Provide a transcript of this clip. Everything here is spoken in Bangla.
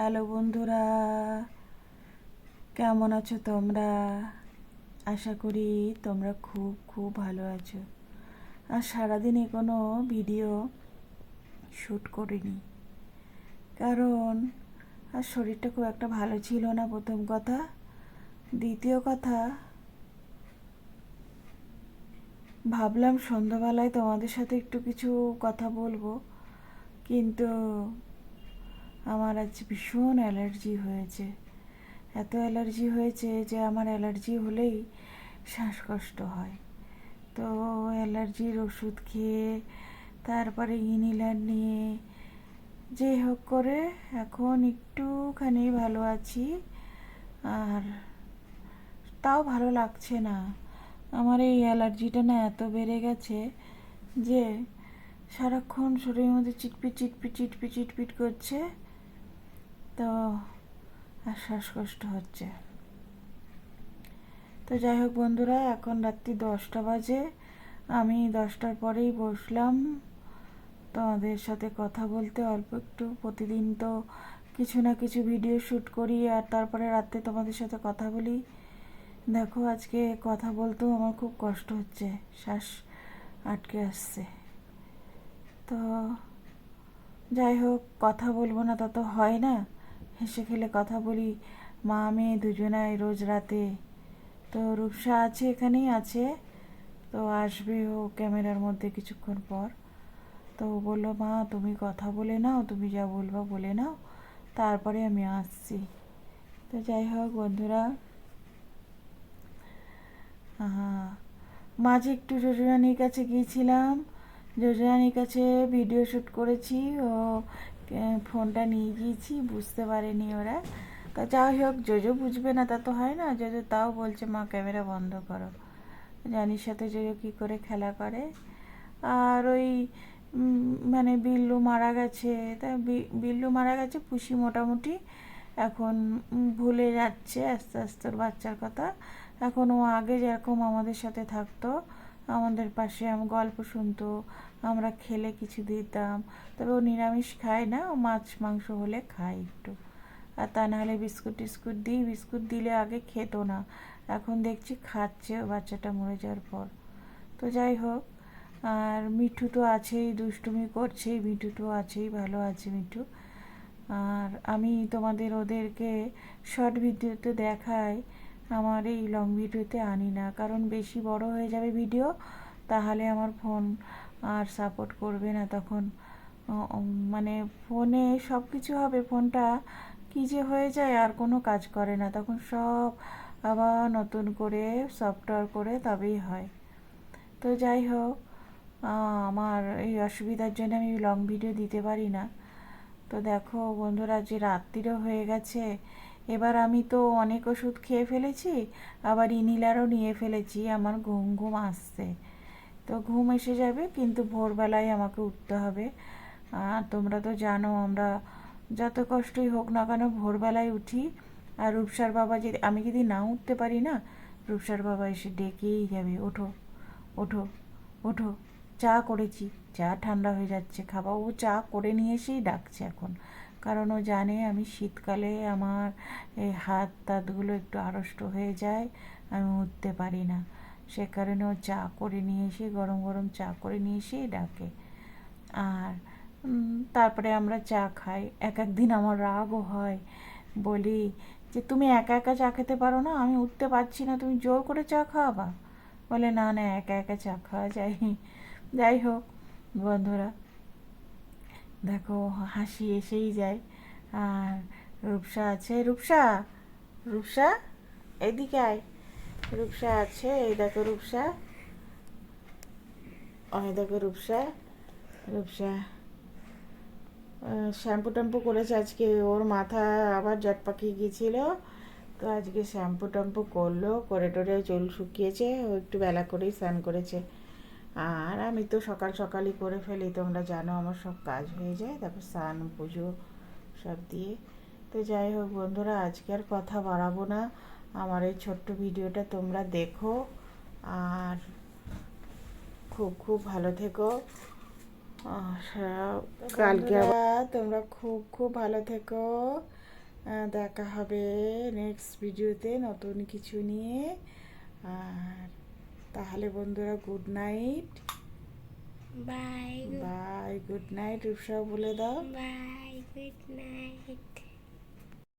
হ্যালো বন্ধুরা, কেমন আছো তোমরা? আশা করি তোমরা খুব খুব ভালো আছো। আর সারাদিনে কোনো ভিডিও শ্যুট করিনি। কারণ, আর শরীরটা খুব একটা ভালো ছিল না প্রথম কথা। দ্বিতীয় কথা, ভাবলাম সন্ধ্যাবেলায় তোমাদের সাথে একটু কিছু কথা বলব। কিন্তু আমার আজ ভীষণ অ্যালার্জি হয়েছে। এত অ্যালার্জি হয়েছে যে আমার অ্যালার্জি হলেই শ্বাসকষ্ট হয়। তো অ্যালার্জির ওষুধ খেয়ে, তারপরে ইনহেলার নিয়ে, যে হোক করে এখন একটুখানি ভালো আছি। আর তাও ভালো লাগছে না। আমার এই অ্যালার্জিটা না এত বেড়ে গেছে যে সারাক্ষণ শরীরের মধ্যে চিটপিট চিটপিট চিটপিট চিটপিট করছে। তো আর শ্বাসকষ্ট হচ্ছে। তো যাই হোক বন্ধুরা, এখন রাত্রি দশটা বাজে। আমি দশটার পরেই বসলাম। তোমাদের সাথে কথা বলতে অল্প একটু। প্রতিদিন তো কিছু না কিছু ভিডিও শ্যুট করি আর তারপরে রাত্রে তোমাদের সাথে কথা বলি। দেখো আজকে কথা বলতেও আমার খুব কষ্ট হচ্ছে। শ্বাস আটকে আসছে। তো যাই হোক, কথা বলব না তা তো হয় না। হেসে খেলে কথা বলি, মা, মেয়ে দুজনাই রোজ রাতে। তো রূপসা আছে এখানেই? আছে। তো আসবে ও ক্যামেরার মধ্যে কিছুক্ষণ পর। তো বলল, মা, তুমি কথা বলে নাও, তুমি যা বলবা বলে নাও, তারপরে আমি আসছি। তো যাই হোক বন্ধুরা। হ্যাঁ মাঝে একটু যোজনানির কাছে গিয়েছিলাম। যোজনানির কাছে ভিডিও শ্যুট করেছি। ও ফোনটা নিয়ে গিয়েছি, বুঝতে পারেনি ওরা। তা যাই হোক, জোজো বুঝবে না, তা তো হয় না। জোজো তাও বলছে, মা, ক্যামেরা বন্ধ করো। জানির সাথে জোজো কী করে খেলা করে। আর ওই মানে বিল্লু মারা গেছে। তা বিল্লু মারা গেছে, পুষি মোটামুটি। এখন ভুলে যাচ্ছে, আস্তে আস্তে ওর বাচ্চার কথা। এখন ও আগে যেরকম আমাদের সাথে থাকতো আমাদের পাশে গল্প শুনতো, আমরা খেলে কিছু দিতাম। তবে ও নিরামিষ খায় না, ও মাছ মাংস হলে খায় একটু। আর তা নাহলে বিস্কুট টিস্কুট দিই, বিস্কুট দিলে আগে খেত না। এখন দেখছি খাচ্ছে বাচ্চাটা মরে যাওয়ার পর। তো যাই হোক, আর মিঠু তো আছেই, দুষ্টুমি করছেই, মিঠু তো আছেই, ভালো আছে মিঠু। আর আমি তোমাদের ওদেরকে শর্ট ভিডিওতে দেখাই। আমার এই লং ভিডিওতে আনি না। কারণ বেশি বড় হয়ে যাবে ভিডিও তাহলে আমার ফোন আর সাপোর্ট করবে না তখন। মানে ফোনে সব কিছু হবে ফোনটা কী যে হয়ে যায় আর কোনো কাজ করে না। তখন সব আবার নতুন করে সফটওয়্যার করে তবেই হয়। তো যাই হোক আমার এই অসুবিধার জন্য আমি লং ভিডিও দিতে পারি না। তো দেখো বন্ধুরা, যে রাত্রিরও হয়ে গেছে এবার আমি তো অনেক ওষুধ খেয়ে ফেলেছি, আবার ইনিলারও নিয়ে ফেলেছি, আমার ঘুম ঘুম আসছে। তো ঘুম এসে যাবে, কিন্তু ভোরবেলায় আমাকে উঠতে হবে। তোমরা তো জানো আমরা যত কষ্টই হোক না কেন ভোরবেলায় উঠি। আর রূপসার বাবা যদি আমি যদি না উঠতে পারি না, রূপসার বাবা এসে ডেকেই যাবে, ওঠো ওঠো ওঠো, চা করেছি, চা ঠান্ডা হয়ে যাচ্ছে খাবা ও চা করে নিয়ে এসেই ডাকছে এখন। কারণ ও জানে আমি শীতকালে আমার এই হাত তাতগুলো একটু আড়ষ্ট হয়ে যায়, আমি উঠতে পারি না। সে কারণে ও চা করে নিয়ে এসে, গরম গরম চা করে নিয়ে এসেই ডাকে। আর তারপরে আমরা চা খাই। এক একদিন আমার রাগও হয়। বলি যে, তুমি একা একা চা খেতে পারো না? আমি উঠতে পারছি না। তুমি জোর করে চা খাওয়াবা? বলে, না না, একা একা চা খাওয়া যায় যাই হোক, বন্ধুরা দেখো, হাসি এসেই যায়। আর রূপসা আছে, রূপসা রূপসা, এদিকে আয়। রূপসা আছে, এই দেখো রূপসা। ওই দেখো রূপসা রূপসা। শ্যাম্পু ট্যাম্পু করেছে আজকে। ওর মাথা আবার জট পাকিয়ে গিয়েছিল। তো আজকে শ্যাম্পু ট্যাম্পু করল, করে টোরে চুল শুকিয়েছে। ও একটু বেলা করেই স্নান করেছে। আর আমি তো সকাল সকালই করে ফেলি, তোমরা জানো আমার সব কাজ হয়ে যায়, তারপর স্নান, পুজো সব দিয়ে। তো যাই হোক বন্ধুরা, আজকে আর কথা বাড়াবো না। আমার এই ছোট্ট ভিডিওটা তোমরা দেখো। আর খুব খুব ভালো থেকো। কালকে তোমরা খুব খুব ভালো থেকো। দেখা হবে নেক্সট ভিডিওতে নতুন কিছু নিয়ে। আর তাহলে বন্ধুরা good night bye bye good night Rupsa বলে দাও। By good night